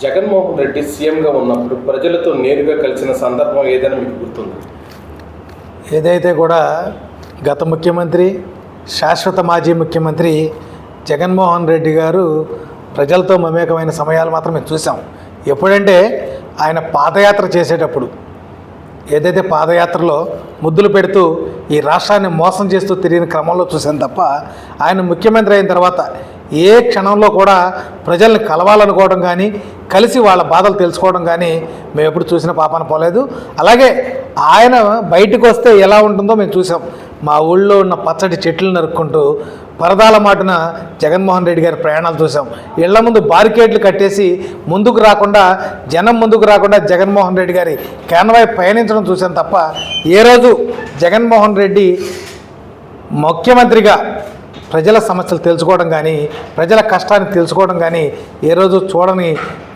జగన్మోహన్ రెడ్డి సీఎంగా ఉన్నప్పుడు ప్రజలతో నేరుగా కలిసిన సందర్భం ఏదైనా మీకు గుర్తుంది? ఏదైతే కూడా గత ముఖ్యమంత్రి శాశ్వత మాజీ ముఖ్యమంత్రి జగన్మోహన్ రెడ్డి గారు ప్రజలతో మమేకమైన సమయాలు మాత్రం మేము చూసాం ఎప్పుడంటే ఆయన పాదయాత్ర చేసేటప్పుడు ఏదైతే పాదయాత్రలో ముద్దులు పెడుతూ ఈ రాష్ట్రాన్ని మోసం చేస్తూ తిరిగిన క్రమంలో చూశాను తప్ప ఆయన ముఖ్యమంత్రి అయిన తర్వాత ఏ క్షణంలో కూడా ప్రజల్ని కలవాలనుకోవడం కానీ కలిసి వాళ్ళ బాధలు తెలుసుకోవడం కానీ మేము ఎప్పుడు చూసిన పాపాన పోలేదు. అలాగే ఆయన బయటకు వస్తే ఎలా ఉంటుందో మేము చూసాం. మా ఊళ్ళో ఉన్న పచ్చటి చెట్లు నరుక్కుంటూ పరదాల మాటన జగన్మోహన్ రెడ్డి గారి ప్రయాణాలు చూసాం. ఇళ్ళ ముందు బారికేడ్లు కట్టేసి ముందుకు రాకుండా జనం ముందుకు రాకుండా జగన్మోహన్ రెడ్డి గారి కేన్వాయ్ పయనించడం చూసాం తప్ప ఏ రోజు జగన్మోహన్ రెడ్డి ముఖ్యమంత్రిగా ప్రజల సమస్యలు తెలుసుకోవడం కానీ ప్రజల కష్టాన్ని తెలుసుకోవడం కానీ ఏ రోజు చూడని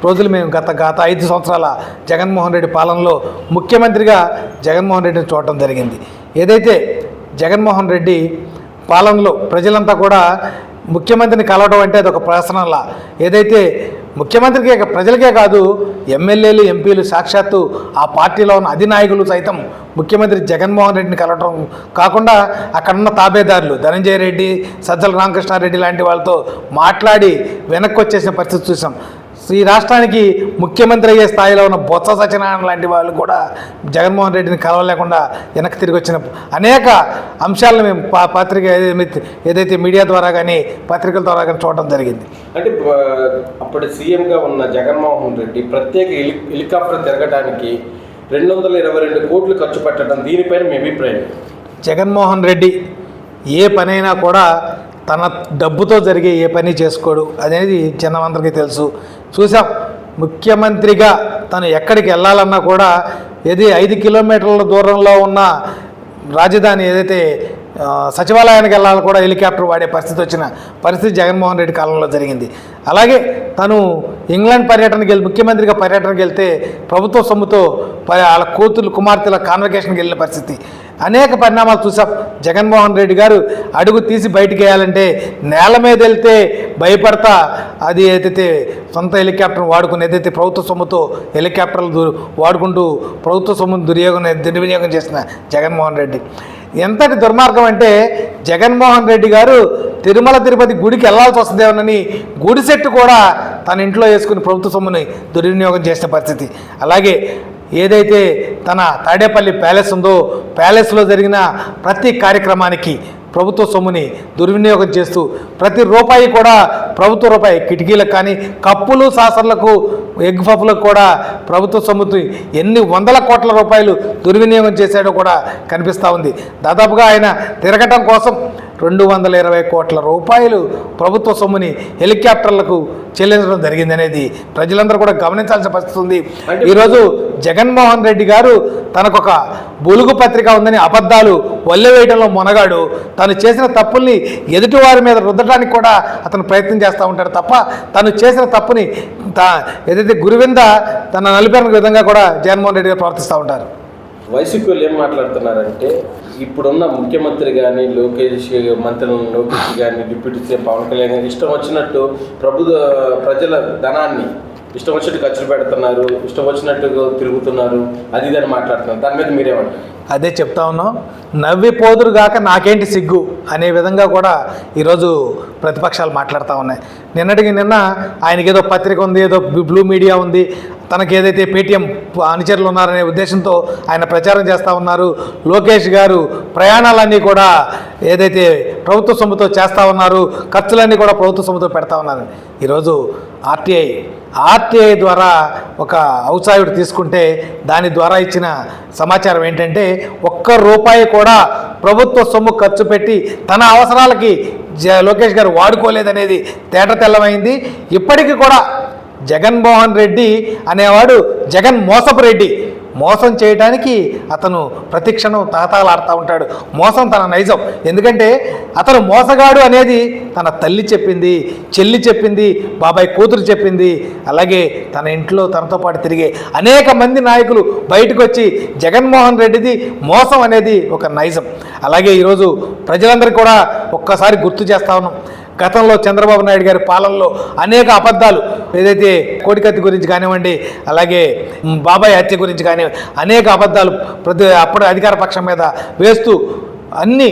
రోజులు మేము గత గత ఐదు సంవత్సరాల జగన్మోహన్ రెడ్డి పాలనలో ముఖ్యమంత్రిగా జగన్మోహన్ రెడ్డిని చూడటం జరిగింది. ఏదైతే జగన్మోహన్ రెడ్డి పాలనలో ప్రజలంతా కూడా ముఖ్యమంత్రిని కలవడం అంటే అది ఒక ప్రసనలా ఏదైతే ముఖ్యమంత్రికే ప్రజలకే కాదు ఎమ్మెల్యేలు ఎంపీలు సాక్షాత్తు ఆ పార్టీలో ఉన్న అధినాయకులు సైతం ముఖ్యమంత్రి జగన్మోహన్ రెడ్డిని కలవడం కాకుండా అక్కడున్న తాబేదారులు ధనంజయ రెడ్డి సజ్జల రామకృష్ణారెడ్డి లాంటి వాళ్ళతో మాట్లాడి వెనక్కి వచ్చేసిన పరిస్థితి చూసాం. ఈ రాష్ట్రానికి ముఖ్యమంత్రి అయ్యే స్థాయిలో ఉన్న బొత్స సత్యనారాయణ లాంటి వాళ్ళు కూడా జగన్మోహన్ రెడ్డిని కలవలేకుండా వెనక్కి తిరిగి వచ్చిన అనేక అంశాలను మేము పత్రిక ఏదైతే మీడియా ద్వారా కానీ పత్రికల ద్వారా కానీ చూడటం జరిగింది. అంటే అప్పుడు సీఎంగా ఉన్న జగన్మోహన్ రెడ్డి ప్రత్యేక హెలి హెలికాప్టర్ తిరగడానికి రెండు వందల ఇరవై రెండు కోట్లు ఖర్చు పెట్టడం దీనిపైన మీ అభిప్రాయం? జగన్మోహన్ రెడ్డి ఏ పనైనా కూడా తన డబ్బుతో జరిగే ఏ పని చేసుకోడు. అనేది జనమందరికీ తెలుసు. చూసాం ముఖ్యమంత్రిగా తను ఎక్కడికి వెళ్ళాలన్నా కూడా ఏది ఐదు కిలోమీటర్ల దూరంలో ఉన్న రాజధాని ఏదైతే సచివాలయానికి వెళ్ళాలి కూడా హెలికాప్టర్ వాడే పరిస్థితి వచ్చిన పరిస్థితి జగన్మోహన్ రెడ్డి కాలంలో జరిగింది. అలాగే తను ఇంగ్లాండ్ పర్యటనకి వెళ్ళి ముఖ్యమంత్రిగా పర్యటనకి వెళ్తే ప్రభుత్వ సొమ్ముతో వాళ్ళ కూతురు కుమార్తెల కాన్వకేషన్కి వెళ్ళిన పరిస్థితి. అనేక పరిణామాలు చూసాం జగన్మోహన్ రెడ్డి గారు అడుగు తీసి బయటికి వేయాలంటే నేల మీద వెళ్తే భయపడతా. అది ఏదైతే సొంత హెలికాప్టర్ వాడుకుని ఏదైతే ప్రభుత్వ సొమ్ముతో హెలికాప్టర్లు వాడుకుంటూ ప్రభుత్వ సొమ్మును దుర్యోగం దుర్వినియోగం చేసిన జగన్మోహన్ రెడ్డి. ఎంతటి దుర్మార్గం అంటే జగన్మోహన్ రెడ్డి గారు తిరుమల తిరుపతి గుడికి వెళ్ళాల్సి వస్తుందేమోనని గుడి సెట్టు కూడా తన ఇంట్లో వేసుకుని ప్రభుత్వ సొమ్ముని దుర్వినియోగం చేసిన పరిస్థితి. అలాగే ఏదైతే తన తాడేపల్లి ప్యాలెస్ ఉందో ప్యాలెస్లో జరిగిన ప్రతి కార్యక్రమానికి ప్రభుత్వ సొమ్ముని దుర్వినియోగం చేస్తూ ప్రతి రూపాయి కూడా ప్రభుత్వ రూపాయి కిటికీలకు కానీ కప్పులు సాసర్లకు ఎగ్ పఫ్లకు కూడా ప్రభుత్వ సొమ్ముతో ఎన్ని వందల కోట్ల రూపాయలు దుర్వినియోగం చేశాడో కూడా కనిపిస్తూ ఉంది. దాదాపుగా ఆయన తిరగటం కోసం రెండు వందల ఇరవై కోట్ల రూపాయలు ప్రభుత్వ సొమ్ముని హెలికాప్టర్లకు చెల్లించడం జరిగింది అనేది ప్రజలందరూ కూడా గమనించాల్సిన పరిస్థితి ఉంది. ఈరోజు జగన్మోహన్ రెడ్డి గారు తనకొక బొలుగు పత్రిక ఉందని అబద్ధాలు వల్లెవేయడంలో మొనగాడు. తను చేసిన తప్పుల్ని ఎదుటివారి మీద రుద్దడానికి కూడా అతను ప్రయత్నం చేస్తూ ఉంటాడు తప్ప తను చేసిన తప్పుని తా ఏదైతే గురువింద తన నలిపిన విధంగా కూడా జగన్మోహన్ రెడ్డి గారు ప్రవర్తిస్తూ ఉంటారు. వైసీపీ వాళ్ళు ఏం మాట్లాడుతున్నారంటే ఇప్పుడున్న ముఖ్యమంత్రి కానీ లోకేష్ మంత్రులు లోకేష్ కానీ డిప్యూటీ సీఎం పవన్ కళ్యాణ్ ఇష్టం వచ్చినట్టు ప్రభు ప్రజల ధనాన్ని ఇష్టం వచ్చినట్టు ఖర్చులు పెడుతున్నారు ఇష్టం వచ్చినట్టు తిరుగుతున్నారు అది ఇది మాట్లాడుతున్నారు. దాని మీద మీరేమంటారు? అదే చెప్తా ఉన్నాం. నవ్వి పోదురు గాక నాకేంటి సిగ్గు? అనే విధంగా కూడా ఈరోజు ప్రతిపక్షాలు మాట్లాడుతూ ఉన్నాయి. నిన్నటికి నిన్న ఆయనకి ఏదో పత్రిక ఉంది ఏదో బ్లూ మీడియా ఉంది. తనకి ఏదైతే పేటీఎం అనుచరులు ఉన్నారనే ఉద్దేశంతో ఆయన ప్రచారం చేస్తూ ఉన్నారు. లోకేష్ గారు ప్రయాణాలన్నీ కూడా ఏదైతే ప్రభుత్వ సొమ్ముతో చేస్తూ ఉన్నారు ఖర్చులన్నీ కూడా ప్రభుత్వ సొమ్ముతో పెడతా ఉన్నారు. ఈరోజు ఆర్టీఐ. ఆర్టీఐ ద్వారా ఒక ఔత్సాహికుడు తీసుకుంటే దాని ద్వారా ఇచ్చిన సమాచారం ఏంటంటే ఒక్క రూపాయి కూడా ప్రభుత్వ సొమ్ము ఖర్చు పెట్టి తన అవసరాలకి జ లోకేష్ గారు వాడుకోలేదనేది తేట తెల్లమైంది. ఇప్పటికీ కూడా జగన్మోహన్ రెడ్డి అనేవాడు జగన్ మోసపు రెడ్డి. మోసం చేయడానికి అతను ప్రతిక్షణం తాతాలాడుతూ ఉంటాడు. మోసం తన నైజం. ఎందుకంటే అతను మోసగాడు అనేది తన తల్లి చెప్పింది చెల్లి చెప్పింది బాబాయ్ కూతురు చెప్పింది అలాగే తన ఇంట్లో తనతో పాటు తిరిగే అనేక మంది నాయకులు బయటకు వచ్చి జగన్మోహన్ రెడ్డిది మోసం అనేది ఒక నైజం. అలాగే ఈరోజు ప్రజలందరికీ కూడా ఒక్కసారి గుర్తు చేస్తా ఉన్నాం. గతంలో చంద్రబాబు నాయుడు గారి పాలనలో అనేక అబద్ధాలు ఏదైతే కోడికత్తి గురించి కానివ్వండి అలాగే బాబాయ్ హత్య గురించి కానివ్వండి అనేక అబద్ధాలు ప్రతి అప్పుడు అధికార పక్షం మీద వేస్తూ అన్ని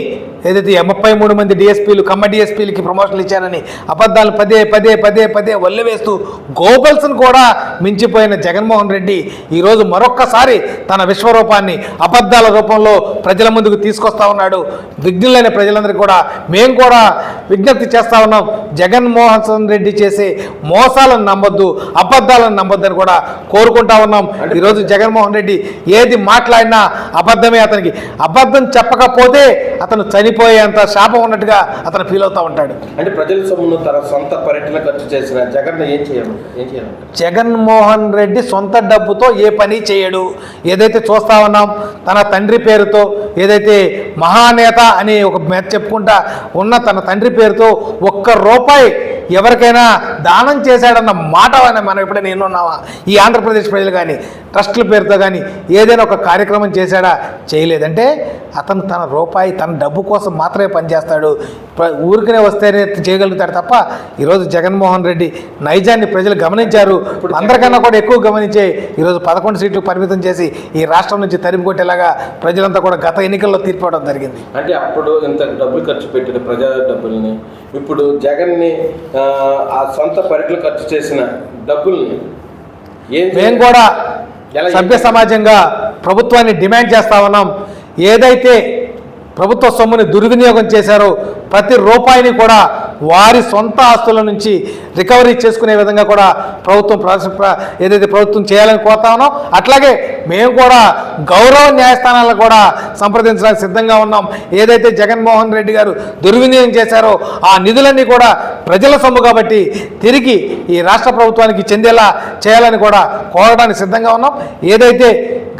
ఏదైతే ముప్పై మూడు మంది డిఎస్పీలు కమ్మ డిఎస్పీలకి ప్రమోషన్లు ఇచ్చారని అబద్ధాలు పదే పదే పదే పదే వల్లి వేస్తూ గోబల్స్ను కూడా మించిపోయిన జగన్మోహన్ రెడ్డి ఈరోజు మరొక్కసారి తన విశ్వరూపాన్ని అబద్ధాల రూపంలో ప్రజల ముందుకు తీసుకొస్తా ఉన్నాడు. విఘ్నులైన ప్రజలందరికీ కూడా మేము కూడా విజ్ఞప్తి చేస్తా ఉన్నాం. జగన్మోహన్ రెడ్డి చేసే మోసాలను నమ్మొద్దు అబద్ధాలను నమ్మొద్దని కూడా కోరుకుంటా ఉన్నాం. ఈరోజు జగన్మోహన్ రెడ్డి ఏది మాట్లాడినా అబద్ధమే అతనికి. అబద్ధం చెప్పకపోతే అతను చని చనిపోయేంత శాపం ఉన్నట్టుగా అతను ఫీల్ అవుతా ఉంటాడు. అంటే ప్రజల సొమ్మును తన సొంత పర్యటన ఖర్చు చేసిన జగన్ ఏం చేయాలంటే జగన్మోహన్ రెడ్డి సొంత డబ్బుతో ఏ పని చేయడు. ఏదైతే చూస్తా ఉన్నాం తన తండ్రి పేరుతో ఏదైతే మహానేత అని ఒక చెప్పుకుంటా ఉన్న తన తండ్రి పేరుతో ఒక్క రూపాయి ఎవరికైనా దానం చేశాడన్న మాట అని మనం ఎప్పుడైనా ఎన్నున్నామా ఈ ఆంధ్రప్రదేశ్ ప్రజలు కానీ ట్రస్టుల పేరుతో కానీ ఏదైనా ఒక కార్యక్రమం చేశాడా? చేయలేదంటే అతను తన రూపాయి తన డబ్బు కోసం మాత్రమే పనిచేస్తాడు. ఊరికనే వస్తేనే చేయగలుగుతాడు తప్ప ఈరోజు జగన్మోహన్ రెడ్డి నైజాన్ని ప్రజలు గమనించారు. అందరికన్నా కూడా ఎక్కువ గమనించే ఈరోజు పదకొండు సీట్లు పరిమితం చేసి ఈ రాష్ట్రం నుంచి తరిమి కొట్టేలాగా ప్రజలంతా కూడా గత ఎన్నికల్లో తీర్పు ఇవ్వడం జరిగింది. అంటే అప్పుడు ఇంత డబ్బులు ఖర్చు పెట్టిన ప్రజా డబ్బుల్ని ఇప్పుడు జగన్ని ఆ, సొంత పర్యటన ఖర్చు చేసిన డబ్బుల్ని మేము కూడా సభ్య సమాజంగా ప్రభుత్వాన్ని డిమాండ్ చేస్తా ఉన్నాం. ఏదైతే ప్రభుత్వ సొమ్ముని దుర్వినియోగం చేశారో ప్రతి రూపాయిని కూడా వారి సొంత ఆస్తుల నుంచి రికవరీ చేసుకునే విధంగా కూడా ప్రభుత్వం ఏదైతే ప్రభుత్వం చేయాలని కోరుతామో ఉన్నాం అట్లాగే మేము కూడా గౌరవ న్యాయస్థానాలను కూడా సంప్రదించడానికి సిద్ధంగా ఉన్నాం. ఏదైతే జగన్మోహన్ రెడ్డి గారు దుర్వినియోగం చేశారో ఆ నిధులన్నీ కూడా ప్రజల సొమ్ము కాబట్టి తిరిగి ఈ రాష్ట్ర ప్రభుత్వానికి చెందేలా చేయాలని కూడా కోరడానికి సిద్ధంగా ఉన్నాం. ఏదైతే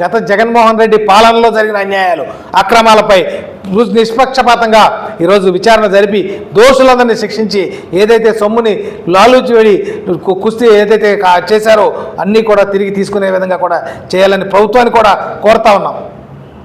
గత జగన్మోహన్ రెడ్డి పాలనలో జరిగిన అన్యాయాలు అక్రమాలపై నిష్పక్షపాతంగా ఈరోజు విచారణ జరిపి దోషులందరినీ శిక్షించి ఏదైతే సొమ్ముని లాలూచి వెళ్ళి కుస్తీ ఏదైతే చేశారో అన్నీ కూడా తిరిగి తీసుకునే విధంగా కూడా చేయాలని ప్రభుత్వాన్ని కూడా కోరుతా ఉన్నాం.